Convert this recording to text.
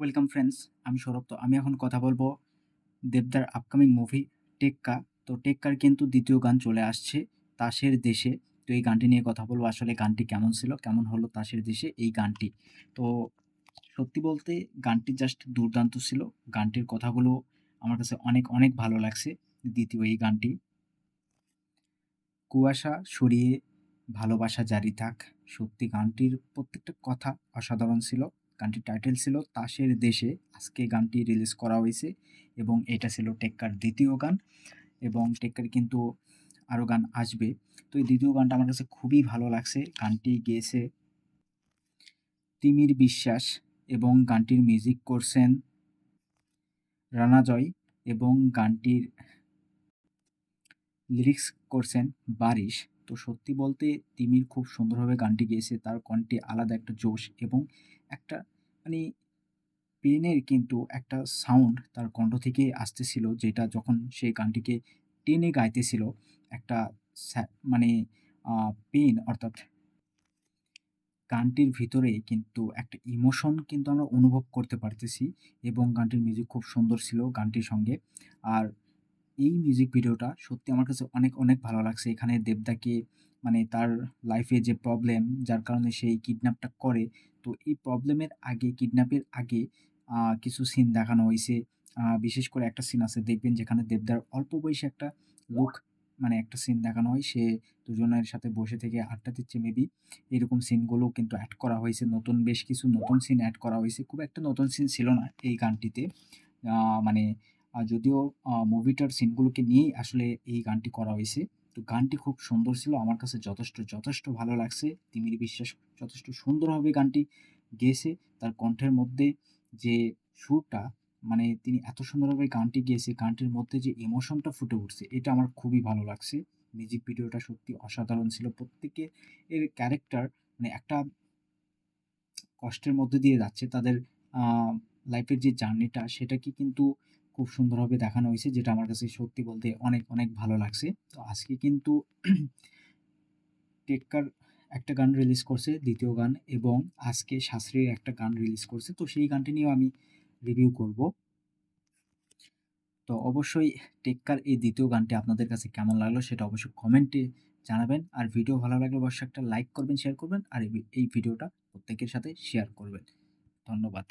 Welcome friends আমি সৌরভ, তো আমি এখন কথা বলব দেবদার আপকামিং মুভি টেক্কা তো টেক্কার কিন্তু দ্বিতীয় গান চলে আসছে, তাসের দেশে। তো এই গানটি নিয়ে কথা বলব। আসলে গানটি কেমন ছিল, কেমন হলো তাসের দেশে এই গানটি? তো সত্যি বলতে গানটি জাস্ট দুর্দান্ত ছিল। গানটির কথাগুলো আমার কাছে অনেক অনেক ভালো লাগছে, দ্বিতীয় এই গানটি। কুয়াশা সরিয়ে ভালোবাসা জারি থাক। সত্যি গানটির প্রত্যেকটা কথা অসাধারণ ছিল। গানটির টাইটেল ছিল তাসের দেশে। আজকে গানটি রিলিজ করা হয়েছে এবং এটা ছিল টেক্কার দ্বিতীয় গান এবং টেক্কার কিন্তু আরও গান আসবে। তো এই দ্বিতীয় গানটা আমার কাছে খুবই ভালো লাগছে। গানটি গেয়েছে তিমির বিশ্বাস এবং গানটির মিউজিক করছেন রানা জয় এবং গানটির লিরিক্স করছেন বারিশ। তো সত্যি বলতে তিমির খুব সুন্দরভাবে গানটি গেয়েছে। তার কণ্ঠে আলাদা একটা জোশ এবং একটা মানে পেনের কিন্তু একটা সাউন্ড তার কণ্ঠ থেকে আসতেছিল, যেটা যখন সে গানটিকে টেনে গাইতেছিল একটা মানে পেন অর্থাৎ গানটির ভিতরে কিন্তু একটা ইমোশন কিন্তু আমরা অনুভব করতে পারতেছি এবং গানটির মিউজিক খুব সুন্দর ছিল গানটির সঙ্গে। আর এই মিউজিক ভিডিওটা সত্যি আমার কাছে অনেক অনেক ভালো লাগছে। এখানে দেবদাকে মানে তার লাইফে যে প্রবলেম যার কারণে সে এই কিডন্যাপটা করে, তো এই প্রবলেমের আগে কিডন্যাপের আগে কিছু সিন দেখানো হয়েছে। বিশেষ করে একটা সিন আছে, দেখবেন যেখানে দেবদার অল্প বয়সে একটা লোক মানে একটা সিন দেখানো হয়, সে দুজনের সাথে বসে থেকে আড্ডা দিচ্ছে মেবি এরকম সিনগুলো কিন্তু অ্যাড করা হয়েছে। নতুন বেশ কিছু নতুন সিন অ্যাড করা হয়েছে। খুব একটা নতুন সিন ছিল না এই গানটিতে। মানে যদিও মুভিটার সিনগুলোকে নিয়েই আসলে এই গানটি করা হয়েছে। তো গানটি খুব সুন্দর ছিল, আমার কাছে যথেষ্ট যথেষ্ট ভালো লাগছে। তিমির বিশ্বাস যথেষ্ট সুন্দরভাবে গানটি গেয়েছে। তার কণ্ঠের মধ্যে যে সুরটা মানে তিনি এত সুন্দরভাবে গানটি গেয়েছে, গানটির মধ্যে যে ইমোশনটা ফুটে উঠছে, এটা আমার খুবই ভালো লাগছে। মিউজিক ভিডিওটা সত্যি অসাধারণ ছিল। প্রত্যেকে এর ক্যারেক্টার মানে একটা কষ্টের মধ্যে দিয়ে যাচ্ছে। তাদের লাইফের যে জার্নিটা সেটাকে কিন্তু খুব সুন্দরভাবে দেখানো হয়েছে, যেটা আমার কাছে সত্যি বলতে অনেক অনেক ভালো লাগছে। তো আজকে কিন্তু টেক্কার একটা গান রিলিজ করছে, দ্বিতীয় গান, এবং আজকে শাস্ত্রীর একটা গান রিলিজ করছে। তো সেই গানটি নিয়েও আমি রিভিউ করব। তো অবশ্যই টেক্কার এই দ্বিতীয় গানটি আপনাদের কাছে কেমন লাগল সেটা অবশ্যই কমেন্টে জানাবেন। আর ভিডিও ভালো লাগলে অবশ্যই একটা লাইক করবেন শেয়ার করবেন, আর এই ভিডিওটা প্রত্যেকের সাথে শেয়ার করবেন। ধন্যবাদ।